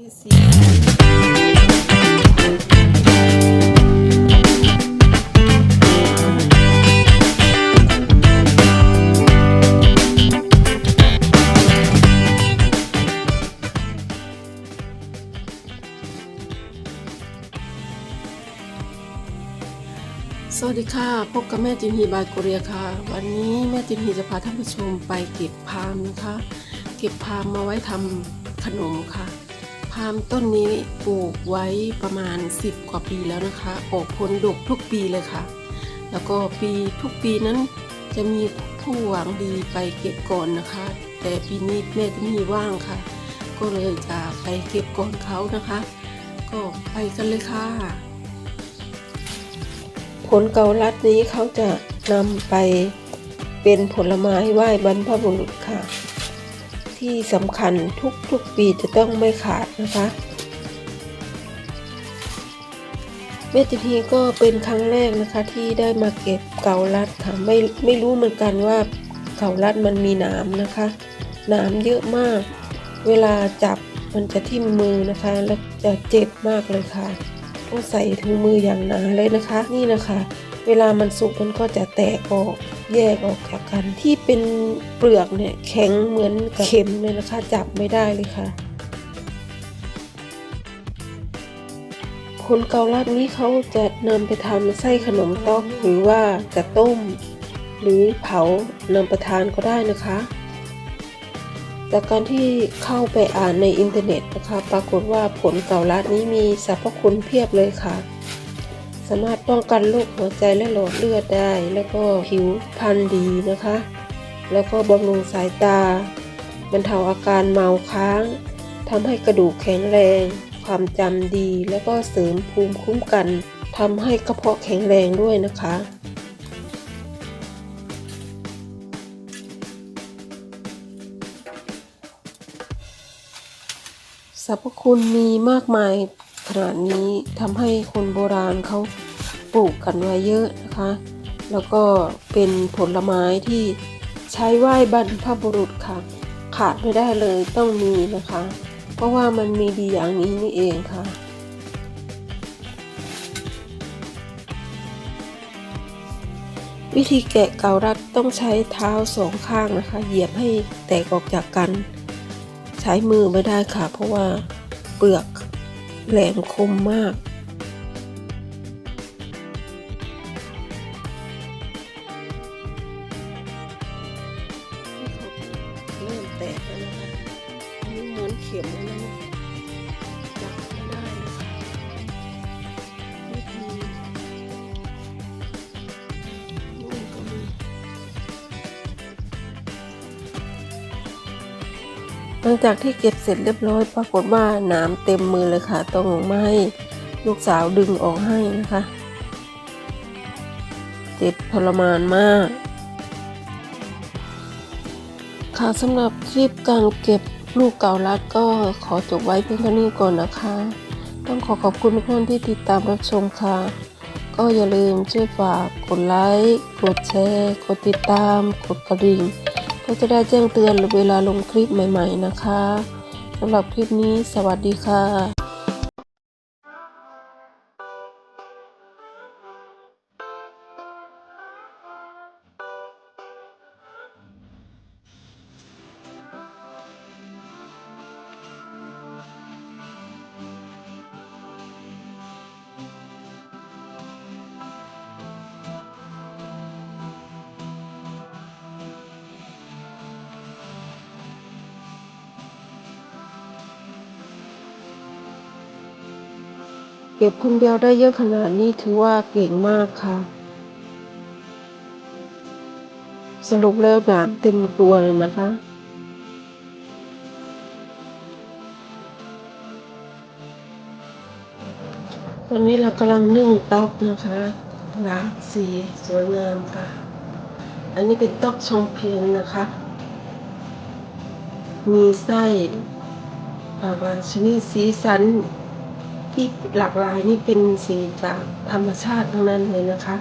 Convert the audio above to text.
สวัสดีค่ะ พบกับแม่จินฮีบายโกเรียค่ะ วันนี้แม่จินฮีจะพาท่านผู้ชมไปเก็บพามนะคะ เก็บพามมาไว้ทำขนมค่ะามต้นนี้ปลูกไว้ประมาณ 10 กว่าปีแล้วนะคะ ออกผลดกทุกปีเลยค่ะ แล้วก็ปีทุกปีนั้นจะมีผู้หวังดีไปเก็บก่อนนะคะ แต่ปีนี้แม่จินฮีว่างค่ะ ก็เลยจะไปเก็บก่อนเขานะคะ ก็ไปกันเลยค่ะ ผลเกาลัดนี้เขาจะนำไปเป็นผลไม้ไหว้บรรพบุรุษค่ะ ที่สำคัญทุกๆปีจะต้องไม่ขาดนะคะเมจิทีก็เป็นครั้งแรกนะคะที่ได้มาเก็บเกาลัดค่ะไม่ไม่รู้เหมือนกันว่าเกาลัดมันมีนามนะคะนามเยอะมาก เวลาจับมันจะทิ่มมือนะคะ แล้วจะเจ็บมากเลยค่ะต้องใส่ถุงมืออย่างหนาเลยนะคะ นี่นะคะ เวลามันสุกมันก็จะแตกออกแยกออกจากกัน ที่เป็นเปลือกเนี่ยแข็งเหมือนกับเข็มเลยนะคะจับไม่ได้เลยค่ะ คนเกาลัดนี้เขาจะนำไปทำไส้ขนมต๊อกหรือว่าจะต้ม หรือเผานำประทานก็ได้นะคะจากการที่เข้าไปอ่านในอินเทอร์เน็ตนะคะ ปรากฏว่าผลเกาลัดนี้มีสรรพคุณเพียบเลยค่ะ สามารถป้องกันโรคหัวใจและหลอดเลือดได้ แล้วก็ผิวพรรณดีนะคะ แล้วก็บำรุงสายตาบรรเทาอาการเมาค้างทำให้กระดูกแข็งแรง ความจำดี แล้วก็เสริมภูมิคุ้มกันทำให้กระเพาะแข็งแรงด้วยนะคะสรรพคุณมีมากมายขนาดนี้ทำให้คนโบราณเขา ปลูกกันไว้เยอะนะคะ แล้วก็เป็นผลไม้ที่ใช้ไหว้บรรพบุรุษค่ะ ขาดไม่ได้เลยต้องมีนะคะ เพราะว่ามันมีดีอย่างนี้นี่เองค่ะวิธีแกะเกาลัดต้องใช้เท้าสองข้างนะคะ เหยียบให้แตกออกจากกัน ใช้มือไม่ได้ค่ะ เพราะว่าเปลือกแหลมคมมาก กแล้วนะคะอันนี้เหมือนเข็มแล้วนะเนี่ยจับไม่ได้นะคะวิธีนู่นก็มีหลังจากที่เก็บเสร็จเรียบร้อย ปรากฏว่าหน้ำเต็มมือเลยค่ะ ต้องมาให้ลูกสาวดึงออกให้นะคะ เจ็บทรมานมาก ค่ะสำหรับคลิปการเก็บลูกเก่าลัดก็ขอจบไว้เพียงเท่านี้ก่อนนะคะ ต้องขอขอบคุณทุกท่านที่ติดตามรับชมค่ะ ก็อย่าลืมช่วยฝากกดไลค์กดแชร์กดติดตาม กดกระดิ่ง ก็จะได้แจ้งเตือนเวลาลงคลิปใหม่ ๆ นะคะสำหรับคลิปนี้สวัสดีค่ะ เก็บคนเดียวได้เยอะขนาดนี้ถือว่าเก่งมากค่ะ สรุปแล้วหนามเต็มตัวเลยนะคะตอนนี้เรากำลังนึ่งต๊อกนะคะหลางสีสวยงามค่ะ อันนี้เป็นต๊อกชงเพียงนะคะ มีไส้บางชนิดสีสัน ที่หลากหลายนี่เป็นสีจากธรรมชาติทั้งนั้นเลยนะคะ